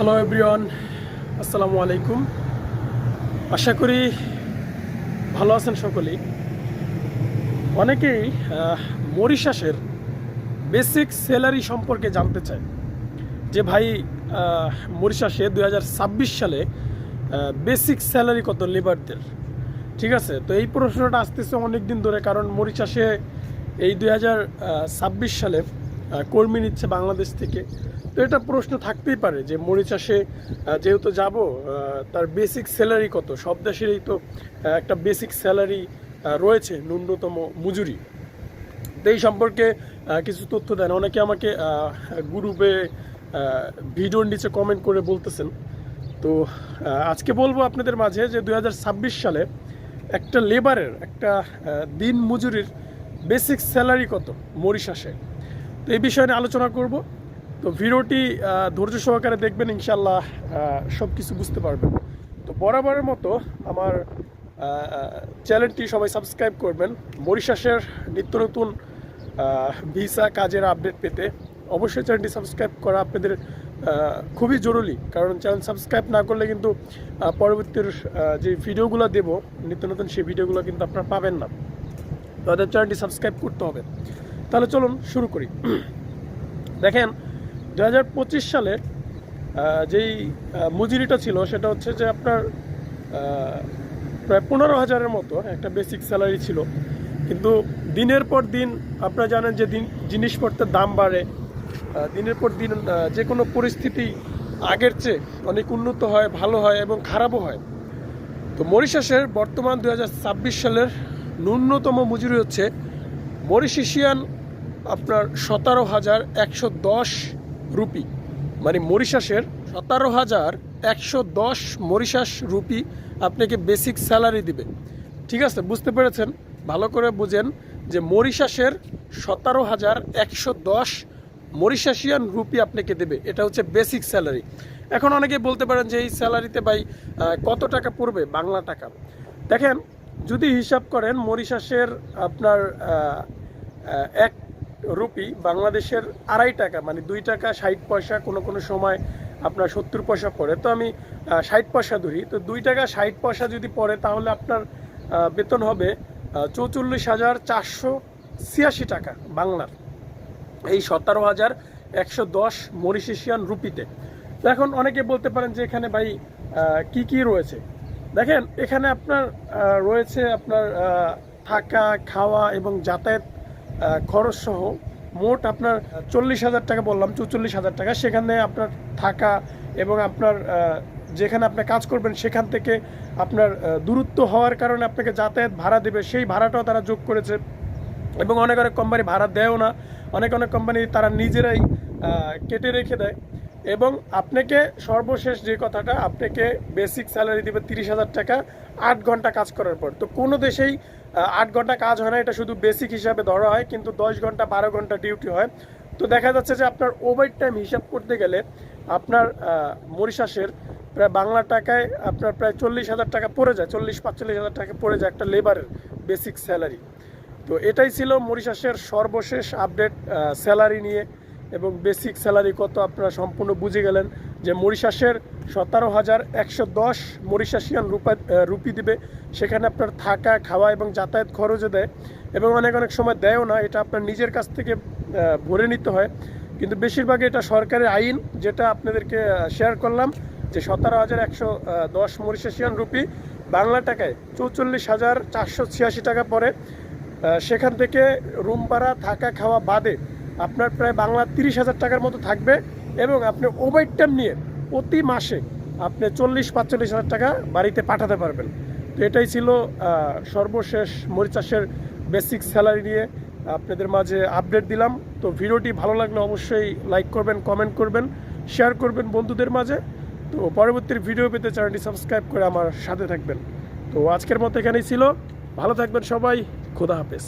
Hello everyone আসসালামু আলাইকুম আশা করি ভালো আছেন সকলেই। অনেকেই মরিশাসের বেসিক স্যালারি সম্পর্কে জানতে চায়। যে ভাই মরিশাসে দু হাজার ছাব্বিশ সালে বেসিক স্যালারি কত লেবারদের? ঠিক আছে? তো এই প্রশ্নটা আসতেছে অনেক দিন ধরে, কারণ মরিশাসে এই দুই হাজার ছাব্বিশ সালে কর্মী নিচ্ছে বাংলাদেশ থেকে। তো এটা প্রশ্ন থাকতেই পারে যে মরিচাষে যেহেতু যাব তার বেসিক স্যালারি কত? সব দেশেরই তো একটা বেসিক স্যালারি রয়েছে ন্যূনতম মজুরি। তো এই সম্পর্কে কিছু তথ্য দেন। অনেকে আমাকে গ্রুপে ভিডিওর নিচে কমেন্ট করে বলতেছেন। তো আজকে বলব আপনাদের মাঝে যে দু হাজার ছাব্বিশ সালে একটা লেবারের একটা দিন মজুরির বেসিক স্যালারি কত মরিশাসে তো এই বিষয়ে আলোচনা করব। তো ভিডিওটি ধৈর্য সহকারে দেখবেন ইনশাল্লাহ সব কিছু বুঝতে পারবেন। তো বরাবরের মতো আমার চ্যানেলটি সবাই সাবস্ক্রাইব করবেন। মরিশাসের নিত্য নতুন ভিসা কাজের আপডেট পেতে অবশ্যই চ্যানেলটি সাবস্ক্রাইব করা আপনাদের খুবই জরুরি। কারণ চ্যানেল সাবস্ক্রাইব না করলে কিন্তু পরবর্তীর যে ভিডিওগুলো দেব, নিত্য নতুন সেই ভিডিওগুলো কিন্তু আপনারা পাবেন না। তাদের চ্যানেলটি সাবস্ক্রাইব করতে হবে। তাহলে চলুন শুরু করি। দেখেন দু সালে যেই মজুরিটা ছিল, সেটা হচ্ছে যে আপনার প্রায় পনেরো হাজারের মতো একটা বেসিক স্যালারি ছিল। কিন্তু দিনের পর দিন, আপনারা জানেন যে দিন, জিনিসপত্রের দাম বাড়ে। দিনের পর দিন যে কোনো পরিস্থিতি আগের চেয়ে অনেক উন্নত হয়, ভালো হয় এবং খারাপও হয়। তো মরিশাসের বর্তমান দু হাজার ছাব্বিশ সালের ন্যূনতম মজুরি হচ্ছে মরিশিয়ান আপনার সতেরো হাজার একশো দশ রুপি। মানে মরিশাসের সতেরো হাজার একশো দশ মরিশাস রুপি আপনাকে বেসিক স্যালারি দিবে। ঠিক আছে? বুঝতে পেরেছেন? ভালো করে বুঝেন যে মরিশাসের সতেরো হাজার একশো দশ মরিশাসিয়ান রুপি আপনাকে দেবে। এটা হচ্ছে বেসিক স্যালারি এখন অনেকে বলতে পারেন যে এই স্যালারিতে ভাই কত টাকা পড়বে? বাংলা টাকা। দেখেন, যদি হিসাব করেন মরিশাসের আপনার এক রুপি বাংলাদেশের আড়াই টাকা মানে দুই টাকা ষাট পয়সা কোনো কোনো সময় আপনার সত্তর পয়সা পড়ে। তো আমি ষাট পয়সা ধরি। তো দুই টাকা ষাট পয়সা যদি পড়ে, তাহলে আপনার বেতন হবে চৌচল্লিশ হাজার চারশো ছিয়াশি টাকা বাংলার। এই সতেরো হাজার একশো দশ মরিশিয়ান রুপিতে। তো এখন অনেকে বলতে পারেন যে এখানে ভাই কি কি রয়েছে? দেখেন, এখানে আপনার রয়েছে আপনার থাকা, খাওয়া এবং যাতায়াত আহ, খরচ সহ মোট আপনার চল্লিশ হাজার টাকা বললাম চৌচল্লিশ হাজার টাকা। সেখানে আপনার থাকা এবং আপনার যেখানে আপনি কাজ করবেন সেখান থেকে আপনার দূরত্ব হওয়ার কারণে আপনাকে যাতায়াত ভাড়া দেবে। সেই ভাড়াটাও তারা যোগ করেছে। এবং অনেক অনেক কোম্পানি ভাড়া দেয়ও না। অনেক অনেক কোম্পানি তারা নিজেরাই কেটে রেখে দেয়। এবং আপনাকে সর্বশেষ যে কথাটা, আপনাকে বেসিক স্যালারি দেবে তিরিশ হাজার টাকা, আট ঘণ্টা কাজ করার পর। তো কোনো দেশেই আট ঘণ্টা কাজ হয় না, এটা শুধু বেসিক হিসাবে ধরা হয়, কিন্তু দশ ঘণ্টা, বারো ঘণ্টা ডিউটি হয়। তো দেখা যাচ্ছে যে আপনার ওভার টাইম হিসাব করতে গেলে আপনার মরিশাসের প্রায় বাংলা টাকায় আপনার প্রায় চল্লিশ হাজার টাকা পড়ে যায়, চল্লিশ পাঁচচল্লিশ হাজার টাকা পড়ে যায় একটা লেবারের বেসিক স্যালারি তো এটাই ছিল মরিশাসের সর্বশেষ আপডেট স্যালারি নিয়ে। এবং বেসিক স্যালারি কত আপনারা সম্পূর্ণ বুঝে গেলেন যে মরিশাসের সতেরো হাজার একশো দশ মরিশাসিয়ান রূপা রুপি দিবে। সেখানে আপনার থাকা, খাওয়া এবং যাতায়াত খরচও দেয় এবং অনেক অনেক সময় দেয়ও না। এটা আপনার নিজের কাছ থেকে ভরে নিতে হয়। কিন্তু বেশিরভাগ এটা সরকারের আইন, যেটা আপনাদেরকে শেয়ার করলাম যে সতেরো হাজার একশো দশ মরিশাসিয়ান রুপি বাংলা টাকায় চৌচল্লিশ হাজার চারশো ছিয়াশি টাকা পরে সেখান থেকে রুম ভাড়া, থাকা, খাওয়া বাদে আপনার প্রায় বাংলা তিরিশ হাজার টাকার মতো থাকবে এবং আপনি ওভার টাইম নিয়ে প্রতি মাসে আপনি চল্লিশ, পাঁচচল্লিশ হাজার টাকা বাড়িতে পাঠাতে পারবেন। তো এটাই ছিল সর্বশেষ মরিচাষের বেসিক স্যালারি নিয়ে আপনাদের মাঝে আপডেট দিলাম। তো ভিডিওটি ভালো লাগলে অবশ্যই লাইক করবেন কমেন্ট করবেন শেয়ার করবেন বন্ধুদের মাঝে। তো পরবর্তী ভিডিও পেতে চ্যানেলটি সাবস্ক্রাইব করে আমার সাথে থাকবেন। তো আজকের মতো এখানেই ছিল। ভালো থাকবেন সবাই। খোদা হাফেজ।